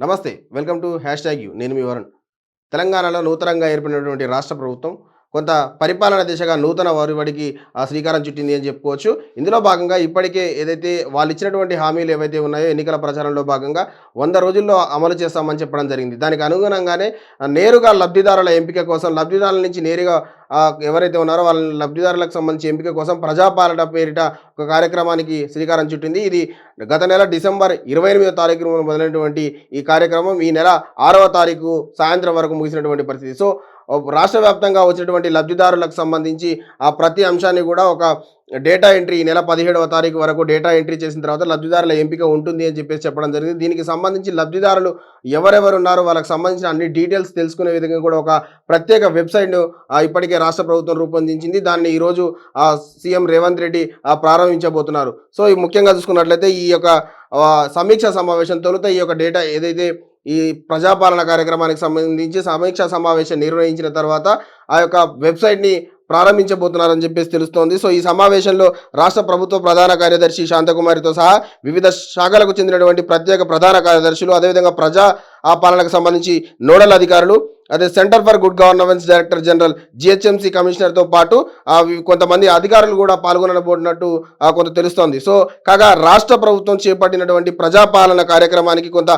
నమస్తే welcome to hash tag you. నేను మీ వరుణ్. తెలంగాణలో నూతనంగా ఏర్పడినటువంటి రాష్ట్ర ప్రభుత్వం కొంత పరిపాలన దిశగా నూతన వరివడికి శ్రీకారం చుట్టింది అని చెప్పుకోవచ్చు. ఇందులో భాగంగా ఇప్పటికే ఏదైతే వాళ్ళు ఇచ్చినటువంటి హామీలు ఏవైతే ఉన్నాయో ఎన్నికల ప్రచారంలో భాగంగా వంద రోజుల్లో అమలు చేస్తామని చెప్పడం జరిగింది. దానికి అనుగుణంగానే నేరుగా లబ్ధిదారుల ఎంపిక కోసం లబ్ధిదారుల నుంచి నేరుగా ఎవరైతే ఉన్నారో వాళ్ళ లబ్ధిదారులకు సంబంధించి ఎంపిక కోసం ప్రజాపాలన పేరిట ఒక కార్యక్రమానికి శ్రీకారం చుట్టింది. ఇది గత నెల డిసెంబర్ ఇరవై ఎనిమిదో తారీఖు మొదలైనటువంటి ఈ కార్యక్రమం. ఈ నెల ఆరవ తారీఖు సాయంత్రం వరకు ముగిసినటువంటి పరిస్థితి. సో రాష్ట్ర వ్యాప్తంగా వచ్చినటువంటి లబ్ధిదారులకు సంబంధించి ఆ ప్రతి అంశాన్ని కూడా ఒక డేటా ఎంట్రీ ఈ నెల పదిహేడవ తారీఖు వరకు డేటా ఎంట్రీ చేసిన తర్వాత లబ్ధిదారుల ఎంపిక ఉంటుంది అని చెప్పేసి చెప్పడం జరిగింది. దీనికి సంబంధించి లబ్ధిదారులు ఎవరెవరు ఉన్నారో వాళ్ళకి సంబంధించిన అన్ని డీటెయిల్స్ తెలుసుకునే విధంగా కూడా ఒక ప్రత్యేక వెబ్సైట్ను ఇప్పటికే రాష్ట్ర ప్రభుత్వం రూపొందించింది. దాన్ని ఈరోజు ఆ, సీఎం రేవంత్ రెడ్డి ప్రారంభించబోతున్నారు. సో ఈ ముఖ్యంగా చూసుకున్నట్లయితే ఈ యొక్క సమీక్ష సమావేశం తొలుత ఈ యొక్క డేటా ఏదైతే ఈ ప్రజాపాలన కార్యక్రమానికి సంబంధించి సమీక్షా సమావేశం నిర్వహించిన తర్వాత ఆ యొక్క వెబ్సైట్ని ప్రారంభించబోతున్నారని చెప్పేసి తెలుస్తోంది. సో ఈ సమావేశంలో రాష్ట్ర ప్రభుత్వ ప్రధాన కార్యదర్శి శాంతకుమారితో సహా వివిధ శాఖలకు చెందినటువంటి ప్రత్యేక ప్రధాన కార్యదర్శులు అదేవిధంగా ప్రజా ఆ పాలనకు సంబంధించి నోడల్ అధికారులు అదే centre for good governance director general GHMC కమిషనర్తో పాటు కొంతమంది అధికారులు కూడా పాల్గొనబోతున్నట్టు కొంత తెలుస్తోంది. సో కాగా రాష్ట్ర ప్రభుత్వం చేపట్టినటువంటి ప్రజాపాలన కార్యక్రమానికి కొంత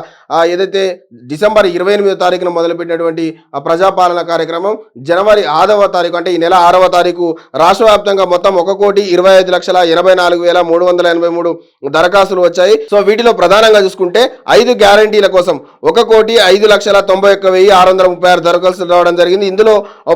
ఏదైతే డిసెంబర్ ఇరవై ఎనిమిదో తారీఖున మొదలుపెట్టినటువంటి ఆ ప్రజాపాలన కార్యక్రమం జనవరి ఆరవ తారీఖు అంటే ఈ నెల ఆరవ తారీఖు రాష్ట్ర వ్యాప్తంగా మొత్తం ఒక కోటి ఇరవై ఐదు లక్షల ఎనభై నాలుగు వేల మూడు వందల ఎనభై మూడు దరఖాస్తులు వచ్చాయి. సో వీటిలో ప్రధానంగా చూసుకుంటే ఐదు గ్యారంటీల కోసం ఒక కోటి ఐదు లక్షల తొంభై ఒక్క వెయ్యి ఆరు వందల ముప్పై ఆరు దరఖాస్తులు రావడం జరిగింది. ఇందులో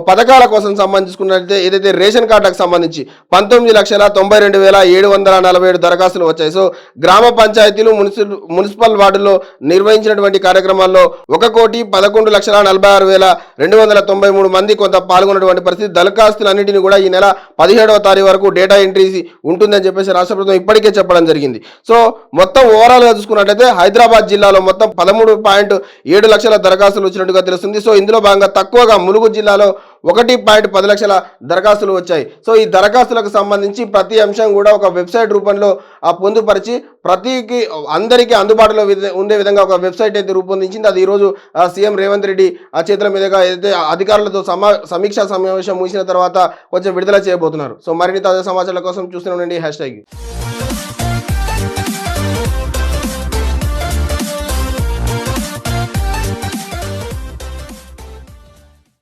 పథకాల కోసం సంబంధించుకున్నట్లయితే ఏదైతే రేషన్ కార్డుకు సంబంధించి పంతొమ్మిది లక్షల తొంభై రెండు వేల ఏడు వందల నలభై ఏడు దరఖాస్తులు వచ్చాయి. సో గ్రామ పంచాయతీలు మున్సిపల్ మున్సిపల్ వార్డుల్లో నిర్వహించినటువంటి కార్యక్రమాల్లో ఒక కోటి పదకొండు లక్షల నలభై ఆరు వేల రెండు వందల తొంభై మూడు మంది కొంత పాల్గొన్నటువంటి పరిస్థితి. దరఖాస్తులన్నింటినీ కూడా ఈ నెల పదిహేడవ తారీఖు వరకు డేటా ఎంట్రీ ఉంటుందని చెప్పేసి రాష్ట్ర ప్రభుత్వం ఇప్పటికే చెప్పడం జరిగింది. సో మొత్తం ఓవరాల్గా చూసుకున్నట్లయితే హైదరాబాద్ జిల్లాలో మొత్తం పదమూడు పాయింట్ ఏడు లక్షల దరఖాస్తులు వచ్చినట్టుగా తెలుస్తుంది. సో ఇందులో భాగంగా తక్కువగా ములుగు జిల్లాలో ఒకటి పాయింట్ పది లక్షల దరఖాస్తులు వచ్చాయి. సో ఈ దరఖాస్తులకు సంబంధించి ప్రతి అంశం కూడా ఒక వెబ్సైట్ రూపంలో ఆ పొందుపరిచి ప్రతికి అందరికీ అందుబాటులో ఉండే విధంగా ఒక వెబ్సైట్ అయితే రూపొందించింది. అది ఈరోజు ఆ, సీఎం రేవంత్ రెడ్డి ఆ చేతుల మీదుగా ఏదైతే అధికారులతో సమా సమీక్షా సమావేశం ముగిసిన తర్వాత కొంచెం విడుదల చేయబోతున్నారు. సో మరిన్ని తాజా సమాచారాల కోసం చూస్తూనే ఉండండి. Hash tag